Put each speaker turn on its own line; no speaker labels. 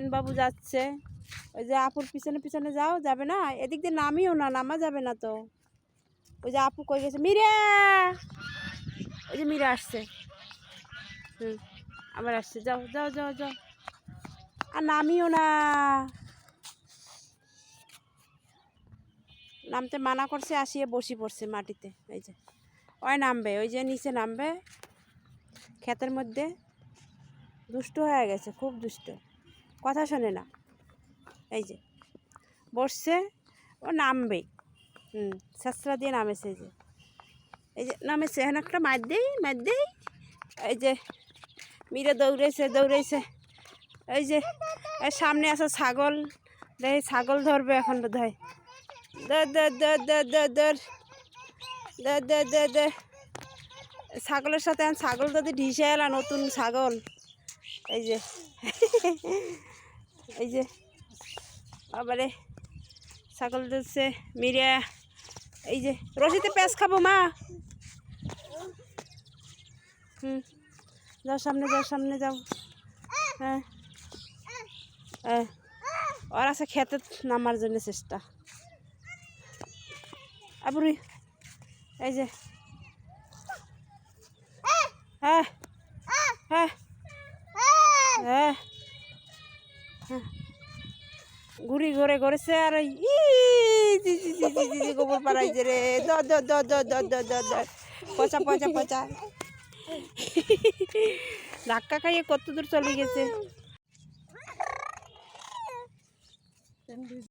সেন বাবু যাচ্ছে। ওই যে আপুর পিছনে পিছনে যাও, যাবে না? এদিক দিয়ে নামিও না, নামা যাবে না তো। ওই যে আপু কই গেছে? মিরে! ওই যে মিরে আসছে। হুম, আবার আসছে। যাও যাও যাও যাও। আর নামিও না। নামতে মানা করছে, আসিয়ে বসি পড়ছে মাটিতে। এই যে, ওই নামবে, ওই যে নিচে নামবে। ক্ষেতের মধ্যে। দুষ্ট হয়ে গেছে, খুব দুষ্ট। কথা শোনে না। এই যে, বসছে, ও নামবে। হুম, শেষরা দিয়ে নামেছে এই যে। এই যে, নামেছে, এখন একটা মার দেই মার দেই। এই যে, মিরে দৌড়েছে দৌড়েছে এই যে, এই সামনে আছে ছাগল। দেখি ছাগল ধরবে এখন বোধ হয় দর দর দর দর দর দর দর দর দর দর ছাগলের সাথে ছাগল যদি ঢিসে এলা, নতুন ছাগল। এই যে এই যে আবারে ছাগল দিচ্ছে মিরিয়া, এই যে, রশিতে পেঁচ খাব, মা। হুম, যাও সামনে যাও সামনে, যাও। হ্যাঁ হ্যাঁ ওর আছে খেতে নামার জন্য চেষ্টা। আবুরি, এই যে। হ্যাঁ হ্যাঁ হ্যাঁ। ঘুরি ঘরে ঘরেছে আর ই গোবর পাড়াইছে রে দ। পচা পচা পচা। ধাক্কা খাইয়ে কত দূর চলে গেছে।